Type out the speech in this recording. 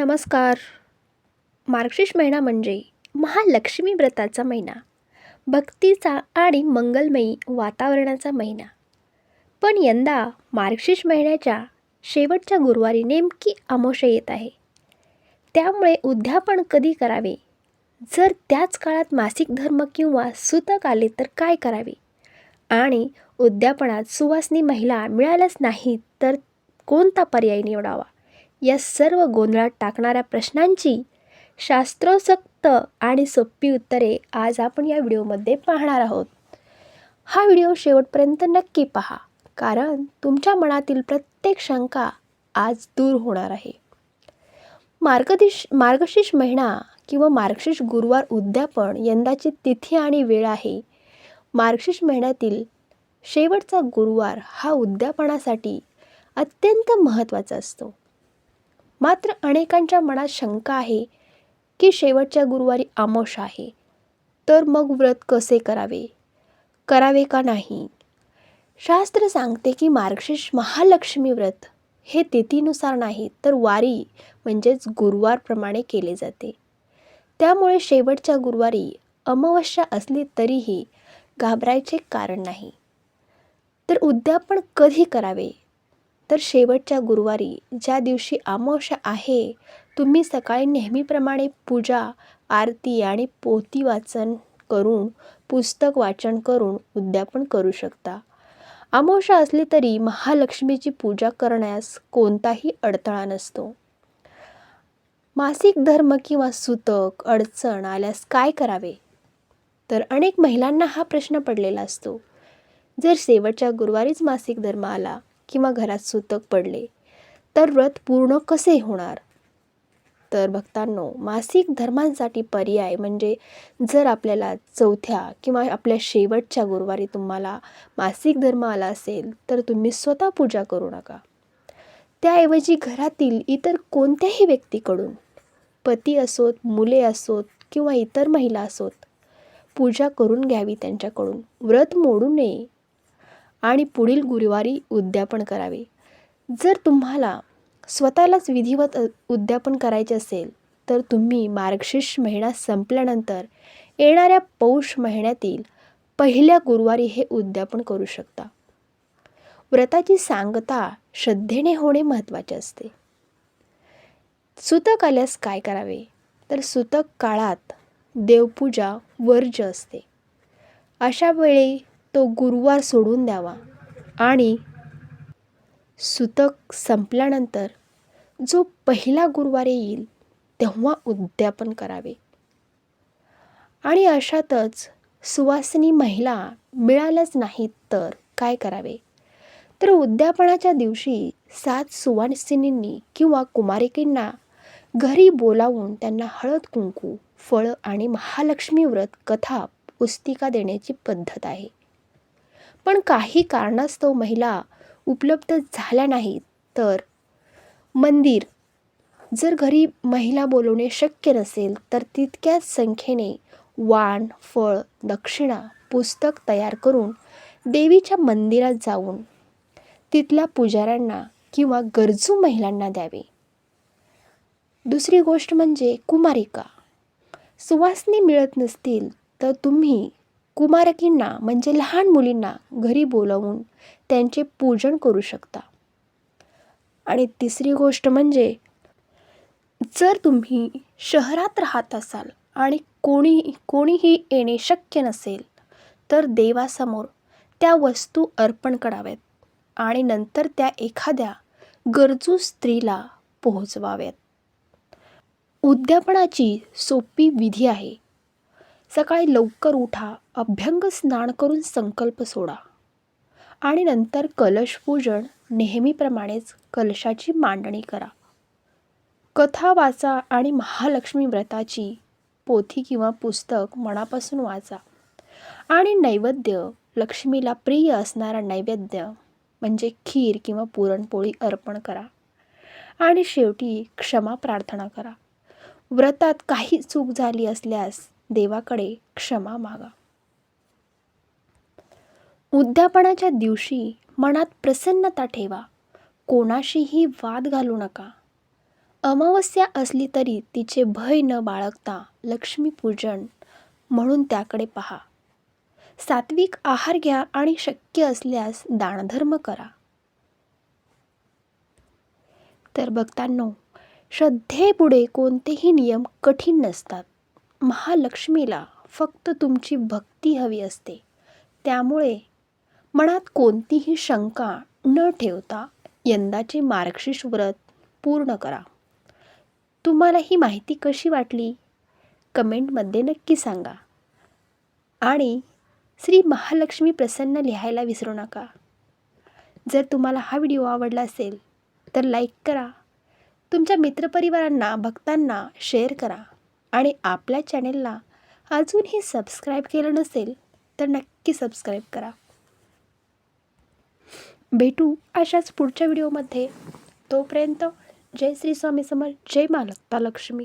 नमस्कार. मार्गशीर्ष महिना म्हणजे महालक्ष्मी व्रताचा महिना. भक्तीचा आणि मंगलमयी वातावरणाचा महिना. पण यंदा मार्गशीर्ष महिन्याच्या शेवटच्या गुरुवारी नेमकी अमावस्या येत आहे. त्यामुळे उद्यापन कधी करावे? जर त्याच काळात मासिक धर्म किंवा सुतक आले तर काय करावे? आणि उद्यापनात सुवासनी महिला मिळाल्याच नाही तर कोणता पर्याय निवडावा? या सर्व गोंधळात टाकणाऱ्या प्रश्नांची शास्त्रोसक्त आणि सोपी उत्तरे आज आपण या व्हिडिओमध्ये पाहणार आहोत. हा व्हिडिओ शेवटपर्यंत नक्की पहा कारण तुमच्या मनातील प्रत्येक शंका आज दूर होणार आहे. मार्गदिश मार्गशीर्ष महिना किंवा मार्गशीर्ष गुरुवार उद्यापन यंदाची तिथी आणि वेळ आहे. मार्गशीर्ष महिन्यातील शेवटचा गुरुवार हा उद्यापनासाठी अत्यंत महत्त्वाचा असतो. मात्र अनेकांच्या मनात शंका आहे की शेवटच्या गुरुवारी आमोश आहे. तर मग व्रत कसे करावे? करावे का नाही? शास्त्र सांगते की मार्गशीर्ष महालक्ष्मी व्रत हे तिथीनुसार नाही तर वारी म्हणजेच गुरुवारप्रमाणे केले जाते. त्यामुळे शेवटच्या गुरुवारी अमावस्या असली तरीही घाबरायचे कारण नाही. तर उद्यापन कधी करावे? तर शेवटच्या गुरुवारी ज्या दिवशी अमावस्या आहे तुम्ही सकाळी नेहमीप्रमाणे पूजा आरती आणि पोथी वाचन करून पुस्तक वाचन करून उद्यापन करू शकता. अमावस्या असली तरी महालक्ष्मीची पूजा करण्यास कोणताही अडथळा नसतो. मासिक धर्म किंवा सुतक अडचण आल्यास काय करावे? तर अनेक महिलांना हा प्रश्न पडलेला असतो. जर शेवटच्या गुरुवारीच मासिक धर्म आला किंवा घरात सुतक पडले तर व्रत पूर्ण कसे होणार? तर भक्तांनो मासिक धर्मांसाठी पर्याय म्हणजे जर आपल्याला चौथ्या किंवा आपल्या शेवटच्या गुरुवारी तुम्हाला मासिक धर्म आला असेल तर तुम्ही स्वतः पूजा करू नका. त्याऐवजी घरातील इतर कोणत्याही व्यक्तीकडून पती असोत मुले असोत किंवा इतर महिला असोत पूजा करून घ्यावी त्यांच्याकडून. व्रत मोडू नये. आणि पुढील गुरुवारी उद्यापन करावे. जर तुम्हाला स्वतःलाच विधिवत उद्यापन करायचे असेल तर तुम्ही मार्गशीर्ष महिना संपल्यानंतर येणाऱ्या पौष महिन्यातील पहिल्या गुरुवारी हे उद्यापन करू शकता. व्रताची सांगता श्रद्धेने होणे महत्त्वाचे असते. सुतक आल्यास काय करावे? तर सुतक काळात देवपूजा वर्ज्य असते. अशा वेळी तो गुरुवार सोडून द्यावा. आणि सुतक संपल्यानंतर जो पहिला गुरुवार येईल तेव्हा उद्यापन करावे. आणि अशातच सुवासिनी महिला मिळाल्याच नाहीत तर काय करावे? तर उद्यापनाच्या दिवशी सात सुवासिनींनी किंवा कुमारिकींना घरी बोलावून त्यांना हळद कुंकू फळं आणि महालक्ष्मी व्रत कथा पुस्तिका देण्याची पद्धत आहे. पण काही कारणास्तव महिला उपलब्ध झाल्या नाहीत. तर मंदिर जर घरी महिला बोलवणे शक्य नसेल तर तितक्याच संख्येने वाण फळ दक्षिणा पुस्तक तयार करून देवीच्या मंदिरात जाऊन तिथल्या पुजाऱ्यांना किंवा गरजू महिलांना द्यावे. दुसरी गोष्ट म्हणजे कुमारिका. सुवासनी मिळत नसतील तर तुम्ही कुमारकींना म्हणजे लहान मुलींना घरी बोलावून त्यांचे पूजन करू शकता. आणि तिसरी गोष्ट म्हणजे जर तुम्ही शहरात राहत असाल आणि कोणी कोणीही येणे शक्य नसेल तर देवासमोर त्या वस्तू अर्पण कराव्यात आणि नंतर त्या एखाद्या गरजू स्त्रीला पोहोचवाव्यात. उद्यापनाची सोपी विधी आहे सकाळी लवकर उठा अभ्यंग स्नान करून संकल्प सोडा. आणि नंतर कलशपूजन नेहमीप्रमाणेच कलशाची मांडणी करा. कथा वाचा आणि महालक्ष्मी व्रताची पोथी किंवा पुस्तक मनापासून वाचा. आणि नैवेद्य लक्ष्मीला प्रिय असणारा नैवेद्य म्हणजे खीर किंवा पुरणपोळी अर्पण करा. आणि शेवटी क्षमा प्रार्थना करा. व्रतात काही चूक झाली असल्यास देवाकडे क्षमा मागा. उद्यापनाच्या दिवशी मनात प्रसन्नता ठेवा. कोणाशीही वाद घालू नका. अमावस्या असली तरी तिचे भय न बाळगता लक्ष्मीपूजन म्हणून त्याकडे पहा. सात्विक आहार घ्या आणि शक्य असल्यास दानधर्म करा. तर भक्तांनो श्रद्धेपुढे कोणतेही नियम कठीण नसतात. महालक्ष्मीला फक्त तुमची भक्ती हवी असते. त्यामुळे मनात कोणतीही शंका न ठेवता यंदाचे मार्गशीर्ष व्रत पूर्ण करा. तुम्हाला ही माहिती कशी वाटली? कमेंटमध्ये नक्की सांगा. आणि श्री महालक्ष्मी प्रसन्न लिहायला विसरू नका. जर तुम्हाला हा व्हिडिओ आवडला असेल तर लाईक करा. तुमच्या मित्रपरिवारांना भक्तांना शेअर करा. आणि आपल्या चॅनेलला अजूनही सबस्क्राईब केलं नसेल तर नक्की सबस्क्राईब करा. भेटू अशाच पुढच्या व्हिडिओमध्ये. तोपर्यंत जय श्री स्वामी समर्थ जय मालक्ता लक्ष्मी.